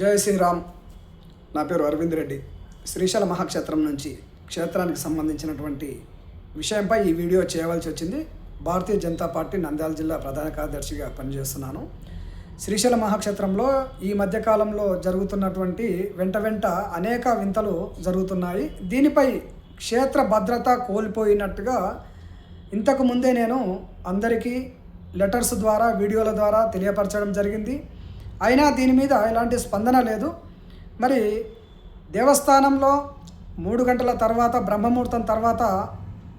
జయ శ్రీరామ్. నా పేరు అరవింద్ రెడ్డి. శ్రీశైల మహాక్షేత్రం నుంచి క్షేత్రానికి సంబంధించినటువంటి విషయంపై ఈ వీడియో చేయవలసి వచ్చింది. భారతీయ జనతా పార్టీ నంద్యాల జిల్లా ప్రధాన కార్యదర్శిగా పనిచేస్తున్నాను. శ్రీశైల మహాక్షేత్రంలో ఈ మధ్యకాలంలో జరుగుతున్నటువంటి వెంట వెంట అనేక వింతలు జరుగుతున్నాయి. దీనిపై క్షేత్ర భద్రత కోల్పోయినట్టుగా ఇంతకు ముందే నేను అందరికీ లెటర్స్ ద్వారా వీడియోల ద్వారా తెలియపరచడం జరిగింది. అయినా దీని మీద ఎలాంటి స్పందన లేదు. మరి దేవస్థానంలో మూడు గంటల తర్వాత బ్రహ్మముహూర్తం తర్వాత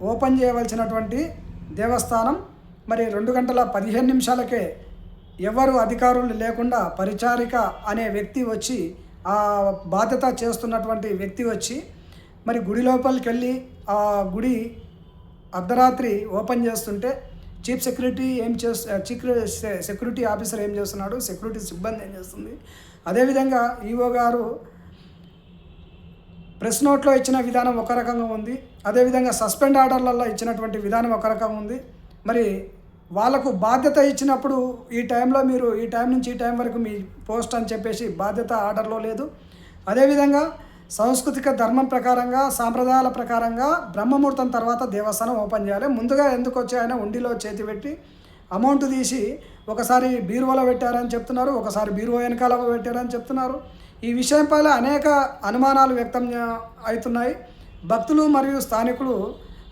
ఓపెన్ చేయవలసినటువంటి దేవస్థానం మరి రెండు గంటల పదిహేను నిమిషాలకే ఎవరు అధికారులు లేకుండా పరిచారిక అనే వ్యక్తి వచ్చి ఆ బాధ్యత చేస్తున్నటువంటి వ్యక్తి వచ్చి మరి గుడి లోపలికి వెళ్ళి ఆ గుడి అర్ధరాత్రి ఓపెన్ చేస్తుంటే చీఫ్ సెక్యూరిటీ ఏం చేస్తు చీఫ్ సెక్యూరిటీ ఆఫీసర్ ఏం చేస్తున్నాడు? సెక్యూరిటీ సిబ్బంది ఏం చేస్తుంది? అదేవిధంగా ఈఓ గారు ప్రెస్ నోట్లో ఇచ్చిన విధానం ఒక రకంగా ఉంది. అదేవిధంగా సస్పెండ్ ఆర్డర్లలో ఇచ్చినటువంటి విధానం ఒక రకంగా ఉంది. మరి వాళ్ళకు బాధ్యత ఇచ్చినప్పుడు ఈ టైంలో మీరు ఈ టైం నుంచి ఈ టైం వరకు మీ పోస్ట్ అని చెప్పేసి బాధ్యత ఆర్డర్లో లేదు. అదేవిధంగా సాంస్కృతిక ధర్మం ప్రకారంగా సాంప్రదాయాల ప్రకారంగా బ్రహ్మముహూర్తం తర్వాత దేవస్థానం ఓపెన్ చేయాలి. ముందుగా ఎందుకు వచ్చి ఆయన ఉండిలో చేతి పెట్టి అమౌంట్ తీసి ఒకసారి బీరువాలో పెట్టారని చెప్తున్నారు ఒకసారి బీరువా వెనకాల పెట్టారని చెప్తున్నారు. ఈ విషయంపై అనేక అనుమానాలు వ్యక్తం అవుతున్నాయి. భక్తులు మరియు స్థానికులు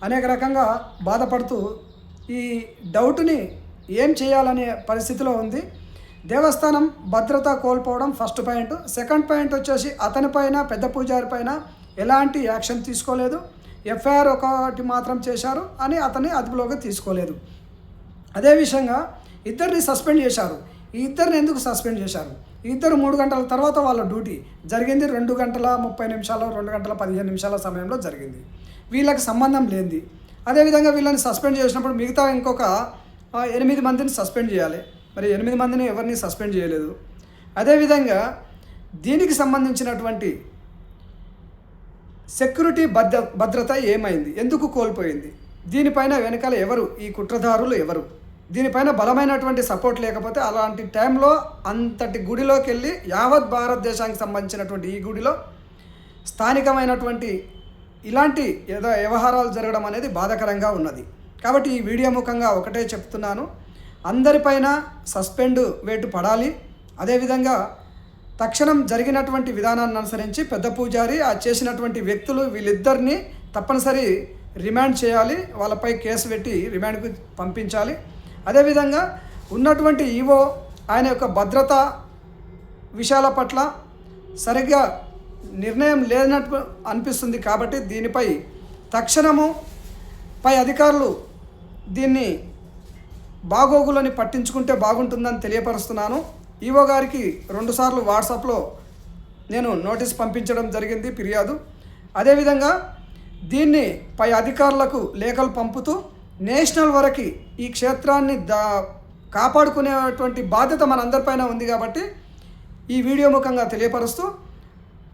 అనేక రకంగా బాధపడుతూ ఈ డౌట్ని ఏం చేయాలనే పరిస్థితిలో ఉంది. దేవస్థానం భద్రత కోల్పోవడం ఫస్ట్ పాయింట్. సెకండ్ పాయింట్ వచ్చేసి అతని పైన పెద్ద పూజారి పైన ఎలాంటి యాక్షన్ తీసుకోలేదు. ఎఫ్ఐఆర్ ఒకటి మాత్రం చేశారు అని అతన్ని అదుపులోకి తీసుకోలేదు. అదే విషయంగా ఇద్దరిని సస్పెండ్ చేశారు. ఈ ఇద్దరిని ఎందుకు సస్పెండ్ చేశారు? ఇద్దరు మూడు గంటల తర్వాత వాళ్ళ డ్యూటీ జరిగింది. రెండు గంటల ముప్పై నిమిషాలు రెండు గంటల పదిహేను నిమిషాల సమయంలో జరిగింది. వీళ్ళకి సంబంధం లేనిది. అదేవిధంగా వీళ్ళని సస్పెండ్ చేసినప్పుడు మిగతా ఇంకొక ఎనిమిది మందిని సస్పెండ్ చేయాలి. మరి ఎనిమిది మందిని ఎవరిని సస్పెండ్ చేయలేదు. అదేవిధంగా దీనికి సంబంధించినటువంటి సెక్యూరిటీ భద్ర భద్రత ఏమైంది? ఎందుకు కోల్పోయింది? దీనిపైన వెనకాల ఎవరు? ఈ కుట్రదారులు ఎవరు? దీనిపైన బలమైనటువంటి సపోర్ట్ లేకపోతే అలాంటి టైంలో అంతటి గుడిలోకి వెళ్ళి యావత్ భారతదేశానికి సంబంధించినటువంటి ఈ గుడిలో స్థానికమైనటువంటి ఇలాంటి ఏదో వ్యవహారాలు జరగడం అనేది బాధాకరంగా ఉన్నది. కాబట్టి ఈ వీడియో ముఖంగా ఒకటే చెప్తున్నాను. అందరిపైన సస్పెండ్ వేటు పడాలి. అదేవిధంగా తక్షణం జరిగినటువంటి విధానాన్ని అనుసరించి పెద్ద పూజారి ఆ చేసినటువంటి వ్యక్తులు వీళ్ళిద్దరిని తప్పనిసరి రిమాండ్ చేయాలి. వాళ్ళపై కేసు పెట్టి రిమాండ్కు పంపించాలి. అదేవిధంగా ఉన్నటువంటి ఈవో ఆయన యొక్క భద్రత విషయాల పట్ల సరిగ్గా నిర్ణయం లేనట్టు అనిపిస్తుంది కాబట్టి దీనిపై తక్షణము పై అధికారులు దీన్ని బాగోగులని పట్టించుకుంటే బాగుంటుందని తెలియపరుస్తున్నాను. ఈవో గారికి రెండుసార్లు వాట్సాప్లో నేను నోటీస్ పంపించడం జరిగింది ఫిర్యాదు. అదేవిధంగా దీన్ని పై అధికారులకు లేఖలు పంపుతూ నేషనల్ వరకు ఈ క్షేత్రాన్ని దా కాపాడుకునేటువంటి బాధ్యత మనందరిపైన ఉంది కాబట్టి ఈ వీడియో ముఖంగా తెలియపరుస్తూ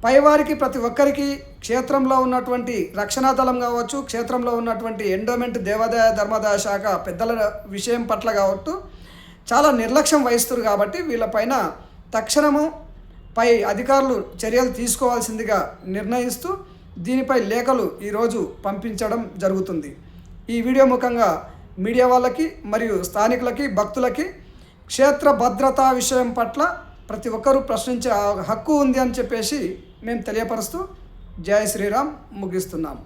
పైవారికి ప్రతి ఒక్కరికి క్షేత్రంలో ఉన్నటువంటి రక్షణా దళం కావచ్చు క్షేత్రంలో ఉన్నటువంటి ఎండోమెంట్ దేవాదాయ ధర్మాదాయ శాఖ పెద్దల విషయం పట్ల కావచ్చు చాలా నిర్లక్ష్యం వహిస్తారు కాబట్టి వీళ్ళపైన తక్షణము పై అధికారులు చర్యలు తీసుకోవాల్సిందిగా నిర్ణయిస్తూ దీనిపై లేఖలు ఈరోజు పంపించడం జరుగుతుంది. ఈ వీడియో ముఖంగా మీడియా వాళ్ళకి మరియు స్థానికులకి భక్తులకి క్షేత్ర భద్రతా విషయం పట్ల ప్రతి ఒక్కరూ ప్రశ్నించే హక్కు ఉంది అని చెప్పేసి మేము తెలియపరుస్తూ జయ శ్రీరామ్ ముగిస్తున్నాము